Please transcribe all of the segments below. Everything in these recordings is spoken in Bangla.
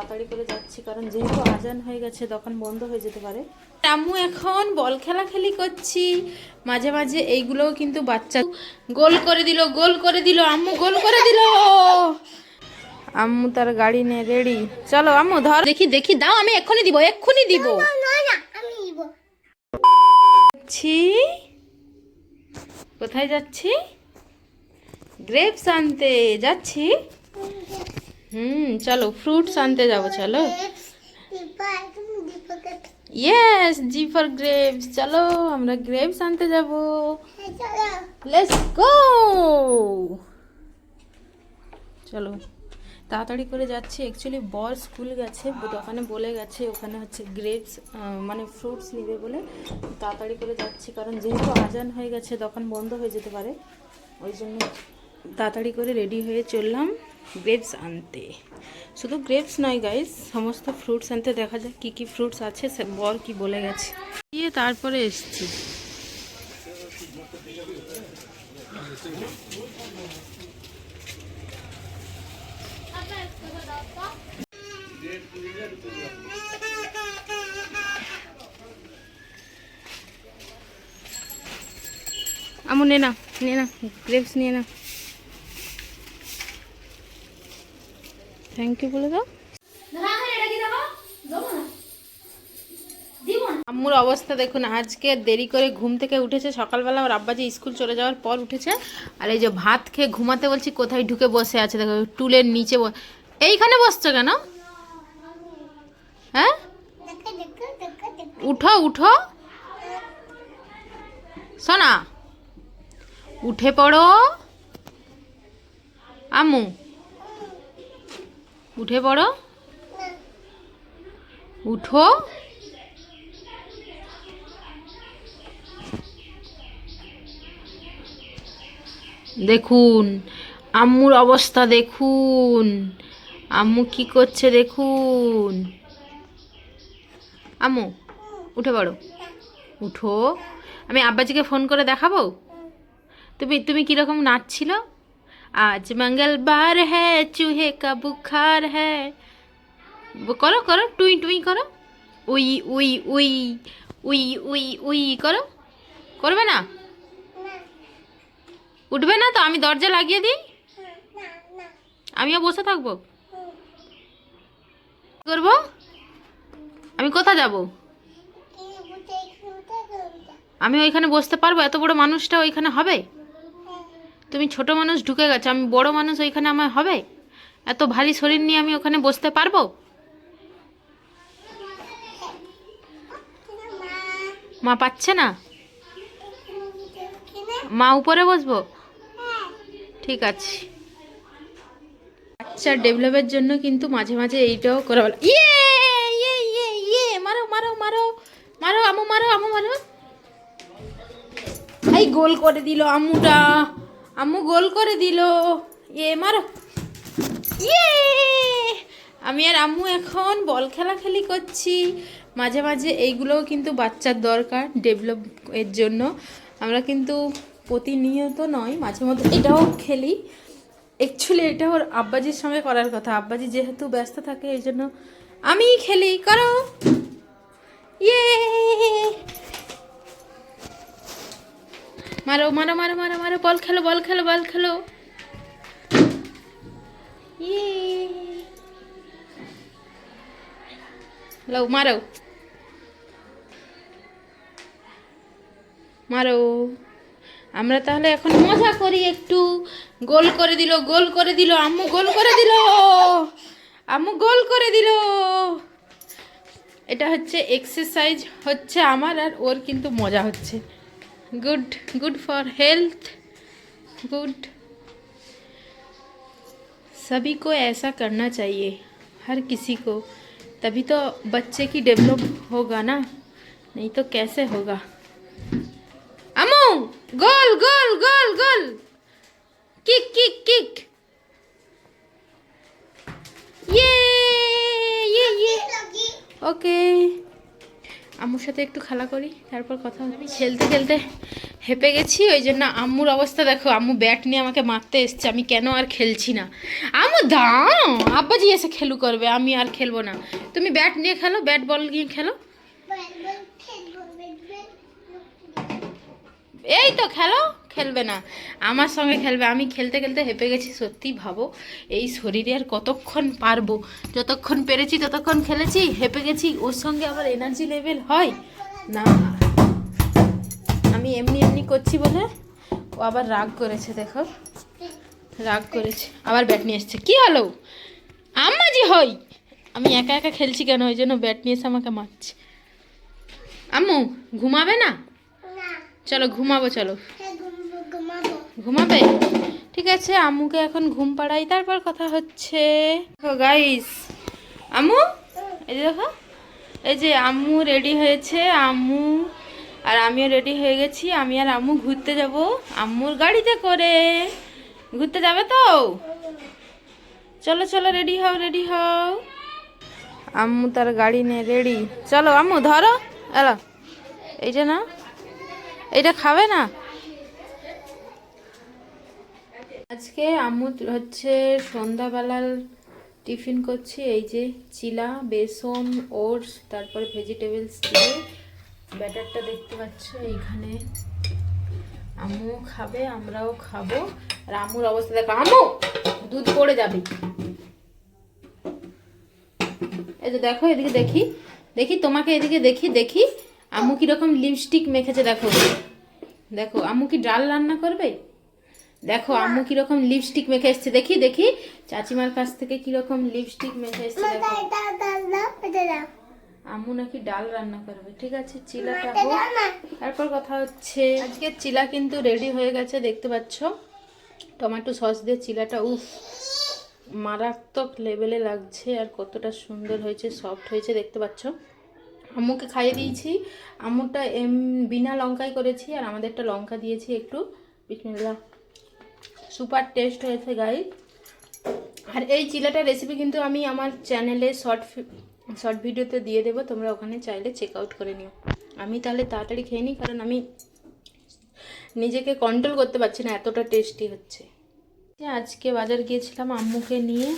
তাড়াতাড়ি করে যাচ্ছি কারণ যেহেতু আজান হয়ে গেছে দোকান বন্ধ হয়ে যেতে পারে। আম্মু এখন বল খেলা খেলি করছি। মাঝে মাঝে এইগুলোও কিন্তু বাচ্চা গোল করে দিল গোল করে দিল আম্মু গোল করে দিল। আম্মু তার গাড়ি নিয়ে রেডি। চলো আম্মু ধর। দেখি দেখি দাও আমি এক্ষুনি দিব এক্ষুনি দিব। যাচ্ছি কোথায় যাচ্ছি? গ্রেপস আনতে যাচ্ছি। হুম, চলো ফ্রুটস আনতে যাব, চলো। ইয়েস জি ফর গ্রেপস চলো, আমরা গ্রেপস আনতে যাব। লেটস গো চলো, তাড়াতাড়ি করে যাচ্ছি। অ্যাকচুয়ালি বর স্কুল গেছে দোকানে বলে গেছে, ওখানে হচ্ছে গ্রেপস মানে ফ্রুটস নেবে বলে। তাড়াতাড়ি করে যাচ্ছি, কারণ যেহেতু আজান হয়ে গেছে দোকান বন্ধ হয়ে যেতে পারে। ওই জন্য তাড়াতাড়ি করে রেডি হয়ে চললাম গ্রেপস আনতে। শুধু গ্রেপস নয় গাইস সমস্ত ফ্রুটস আনতে দেখা যাক কী কী ফ্রুটস আছে বর কি বলে গেছে। দিয়ে তারপরে এসছি। আমু নে না নে না গ্রেপস নিয়ে না। থ্যাংক ইউ বলে দাও। আম্মুর অবস্থা দেখুন, আজকে দেরি করে ঘুম থেকে উঠেছে। সকালবেলা ওর আব্বাজি স্কুল চলে যাওয়ার পর উঠেছে। আর এই যে ভাত খেয়ে ঘুমাতে বলছি, কোথায় ঢুকে বসে আছে? দেখো, টুলের নিচে এইখানে বসছো কেন? হ্যাঁ? উঠো উঠো। সোনা, উঠে পড়ো। আম্মু উঠে পড়ো। উঠো। দেখুন, আম্মুর অবস্থা দেখুন। আম্মু কি করছে দেখুন। আম্মু, উঠে পড়ো। উঠো। আমি আব্বাজিকে ফোন করে দেখাবো? তুমি তুমি কীরকম নাচছিল? আজ মঙ্গলবার হ্যাঁ চুহে কা বুখার হ্যাঁ করো করো, টুই টুই করো। উই উই উই উই উই উই করো। করবে না? উঠবে না তো? আমি দরজা লাগিয়ে দিই? আমিও বসে থাকব। করব? আমি কোথা যাব? আমি ওইখানে বসতে পারব? এত বড় মানুষটা ওইখানে হবে? তুমি ছোট মানুষ ঢুকে গেছো, আমি বড় মানুষ ওইখানে আমার হবে? এত ভারী শরীর নিয়ে আমি ওখানে বসতে পারব? মা পাচ্ছে না? মা উপরে বসবো? ঠিক আছে। বাচ্চার ডেভেলপের জন্য কিন্তু মাঝে মাঝে এইটাও করা ভালো। ইয়ে ইয়ে ইয়ে ইয়ে মারো মারো মারো মারো, আমু মারো আমু, মারো। এই গোল করে দিল আম্মুটা আম্মু গোল করে দিল। ইয়ে মারো। ইয়ে! আমি আর আম্মু এখন বল খেলা খেলি করছি। মাঝে মাঝে এইগুলোও কিন্তু বাচ্চার দরকার ডেভেলপ এর জন্য। আমরা কিন্তু প্রতিনিয়ত নয়, মাঝে মধ্যে এটাও খেলি। অ্যাকচুয়ালি এটা ওর আব্বাজির সঙ্গে করার কথা। আব্বাজি যেহেতু ব্যস্ত থাকে, এই জন্য আমিই খেলি। করো। ইয়ে! মারো মারো মারো মারো মারো, বল খেলো বল খেলো বল খেলো। ইয়ে। মারো। মারো। আমরা তাহলে এখন মজা করি, একটু গোল করে দিল, গোল করে দিল, আম্মু গোল করে দিল। আম্মু গোল করে দিল। এটা হচ্ছে এক্সারসাইজ হচ্ছে আমার আর ওর কিন্তু মজা হচ্ছে। Good good for health good सभी को ऐसा करना चाहिए हर किसी को। तभी तो बच्चे की डेवलप होगा ना नहीं तो कैसे होगा? अमू गोल गोल गोल गोल। किक किक किक ये ये ये ওকে আম্মুর সাথে একটু খেলা করি, তারপর কথা আমি খেলতে খেলতে হেঁপে গেছি, ওই জন্য আম্মুর অবস্থা দেখো, আম্মু ব্যাট নিয়ে আমাকে মারতে এসছে, আমি কেন আর খেলছি না। আম্মু দাও আব্বাজি এসে খেলু করবে, আমি আর খেলব না। তুমি ব্যাট নিয়ে খেলো ব্যাট বল নিয়ে খেলো। এই তো খেলো, খেলবে না। আমার সঙ্গে খেলবে, আমি খেলতে খেলতে হেঁপে গেছি, সত্যি ভাবো, এই শরীরে আর কতক্ষণ পারব? যতক্ষণ পেরেছি, ততক্ষণ খেলেছি, হেঁপে গেছি, ওর সঙ্গে আবার এনার্জি লেভেল হয়? না। আমি এমনি এমনি করছি বলে ও আবার রাগ করেছে, দেখো। রাগ করেছে। আবার ব্যাট নিয়ে এসছে। কী হলো? আম্মা জি হই! আমি একা একা খেলছি কেন? ওই জন্য ব্যাট নিয়ে এসে আমাকে মারছে। আম্মু, ঘুমাবে না? চলো ঘুমাবো চলো। ঘুমাবে ঠিক আছে আম্মুকে এখন ঘুম পাড়াই। তারপর কথা হচ্ছে গাইস আম্মু এই যে দেখো এই যে আম্মু রেডি হয়েছে আম্মু আর আমিও রেডি হয়ে গেছি আমি আর আম্মু ঘুরতে যাব। আম্মুর গাড়িতে করে। ঘুরতে যাবে তো? চলো চলো রেডি হও রেডি হও। আম্মু তার গাড়ি নিয়ে রেডি চলো আম্মু ধরো এলো। এইটা না এইটা খাবে না? আজকে আম্মু হচ্ছে সন্ধ্যাবেলার টিফিন করছি, এই যে চিলা, বেসন, ওটস, তারপরে ভেজিটেবলস দিয়ে ব্যাটারটা দেখতে পাচ্ছ, এইখানে আম্মু খাবে, আমরাও খাব। আর আম্মুর অবস্থা দেখো, আম্মু, দুধ পড়ে যাবে। এই যে দেখো, এদিকে দেখি দেখি তোমাকে এদিকে দেখি দেখি আম্মু কীরকম লিপস্টিক মেখেছে দেখো। দেখো আম্মু কি ডাল রান্না করবে? দেখো আম্মু কীরকম লিপস্টিক মেখে এসছে। দেখি দেখি। চাচিমার কাছ থেকে কীরকম লিপস্টিক মেখে এসছে দেখো। আম্মু নাকি ডাল রান্না করবে। ঠিক আছে চিলাটা হোক। তারপর কথা হচ্ছে আজকে চিলা কিন্তু রেডি হয়ে গেছে দেখতে পাচ্ছ? টমেটো সস দিয়ে চিলাটা উফ মারাত্মক লেভেলে লাগছে আর কতটা সুন্দর হয়েছে সফট হয়েছে দেখতে পাচ্ছ? আম্মুকে খাইয়ে দিয়েছি। আম্মুরটা এম, বিনা লঙ্কাই করেছি আর আমাদেরটা লঙ্কা দিয়েছি একটু। বিসমিল্লাহ। সুপার টেস্ট হয়েছে গাই আর এই চিলাটার রেসিপি কিন্তু আমি আমার চ্যানেলে শর্ট শর্ট ভিডিওতে দিয়ে দেবো। তোমরা ওখানে চাইলে চেক আউট করে নিও। আমি তাহলে তাড়াতাড়ি খেয়ে নিই, কারণ আমি নিজেকে কন্ট্রোল করতে পারছি না, এতটা টেস্টি হচ্ছে। আজকে বাজার গিয়েছিলাম, আম্মুকে নিয়ে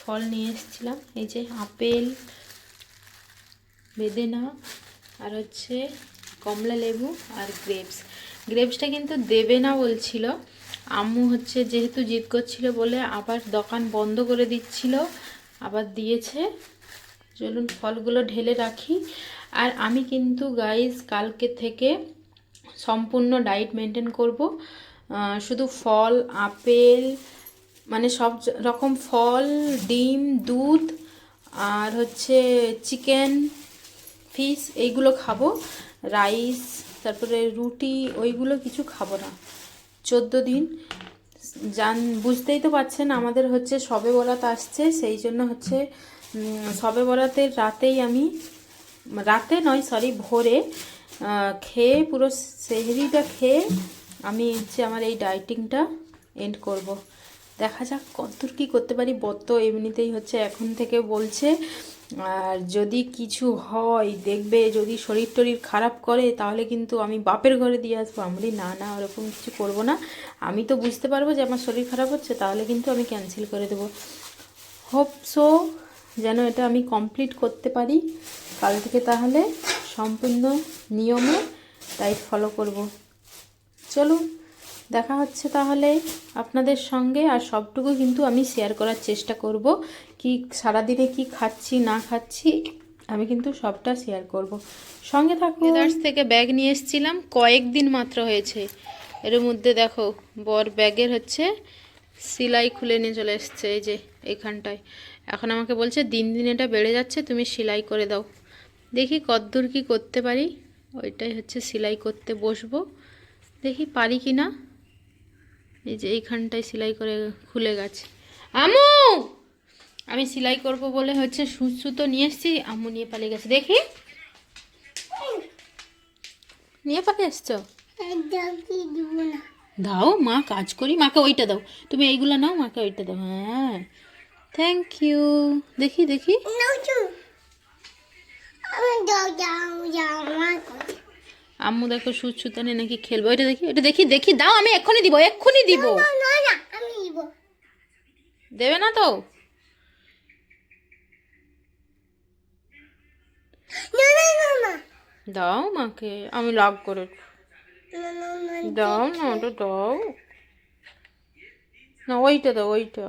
ফল নিয়ে এসেছিলাম। এই যে আপেল বেদেনা, আর হচ্ছে কমলা লেবু আর গ্রেপস গ্রেপসটা কিন্তু দেবে না বলছিল। আম্মু হচ্ছে যেহেতু জিদ করছিল বলে আবার দোকান বন্ধ করে দিচ্ছিল, আবার দিয়েছে। চলুন ফলগুলো ঢেলে রাখি। আর আমি কিন্তু গাইজ কালকে থেকে সম্পূর্ণ ডায়েট মেনটেন করব। শুধু ফল, আপেল মানে সব রকম ফল, ডিম, দুধ, আর হচ্ছে চিকেন ফিশ, এইগুলো খাব। রাইস, তারপরে রুটি, ওইগুলো কিছু খাব না। চোদ্দ দিন। জান, বুঝতেই তো পারছেন, আমাদের হচ্ছে সবে বরাত আসছে, সেই জন্য হচ্ছে সবে বরাতের রাতেই আমি, রাতে নয় সরি ভোরে খেয়ে পুরো সেহরিটা খেয়ে আমি হচ্ছে আমার এই ডায়েটিংটা এন্ড করব। দেখা যাক কতদূর কী করতে পারি বত এমনিতেই হচ্ছে এখন থেকে বলছে আর যদি কিছু হয়, দেখবে যদি শরীর টরীর খারাপ করে, তাহলে কিন্তু আমি বাপের ঘরে দিয়ে আসব। আমি না না, ওরকম কিছু করব না। আমি তো বুঝতে পারব যে আমার শরীর খারাপ হচ্ছে, তাহলে কিন্তু আমি ক্যান্সেল করে দেবো। হোপ সো যেন এটা আমি কমপ্লিট করতে পারি। কাল থেকে তাহলে সম্পূর্ণ নিয়মে ডায়েট ফলো করব। চলুন। দেখা হচ্ছে তাহলে আপনাদের সঙ্গে আর সবটুকু কিন্তু আমি শেয়ার করার চেষ্টা করব। কি সারাদিনে কি খাচ্ছি, না খাচ্ছি, আমি কিন্তু সবটা শেয়ার করব। সঙ্গে থাকুন। দার্স থেকে ব্যাগ নিয়ে এসেছিলাম কয়েকদিন মাত্র হয়েছে। এর মধ্যে দেখো, বর ব্যাগের হচ্ছে সেলাই খুলে নিয়ে চলে এসছে, এই যে এখানটায়। এখন আমাকে বলছে, দিন দিন এটা বেড়ে যাচ্ছে, তুমি সেলাই করে দাও। দেখি কদ্দূর কি করতে পারি। ওইটাই হচ্ছে সেলাই করতে বসবো। দেখি পারি কি না এই যে এইখানটায় সেলাই করে খুলে গেছে। আমু আমি সেলাই করব বলে হচ্ছে সুতো নিয়ে এসেছি। আম্মু নিয়ে পালিয়ে গেছে। দেখি। নিয়ে পালিয়ে এসছো? দাও, মা কাজ করি। মাকে ওইটা দাও। তুমি এইগুলো নাও, মাকে ওইটা দাও। হ্যাঁ। থ্যাংক ইউ দেখি দেখি। আম্মু দেখো সুচ সুতানে নাকি খেলব। এটা দেখি এটা দেখি দেখি দাও আমি এক্ষুনি দিব এক্ষুনি দিব। দিব না তো? দাও মাকে আমি লাভ করে দাও না ওটা দাও। না ওইটা দাও ওইটা।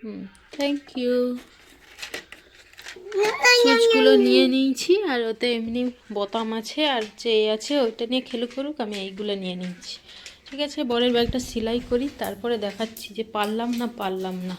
হুম থ্যাংক ইউ সুচগুলো নিয়ে নিয়েছি আর ওতে এমনি বোতাম আছে আর যে আছে ওইটা নিয়ে খেলু করুক আমি এইগুলো নিয়ে নিচ্ছি। ঠিক আছে বরের ব্যাগটা সেলাই করি তারপরে দেখাচ্ছি যে পারলাম না পারলাম না।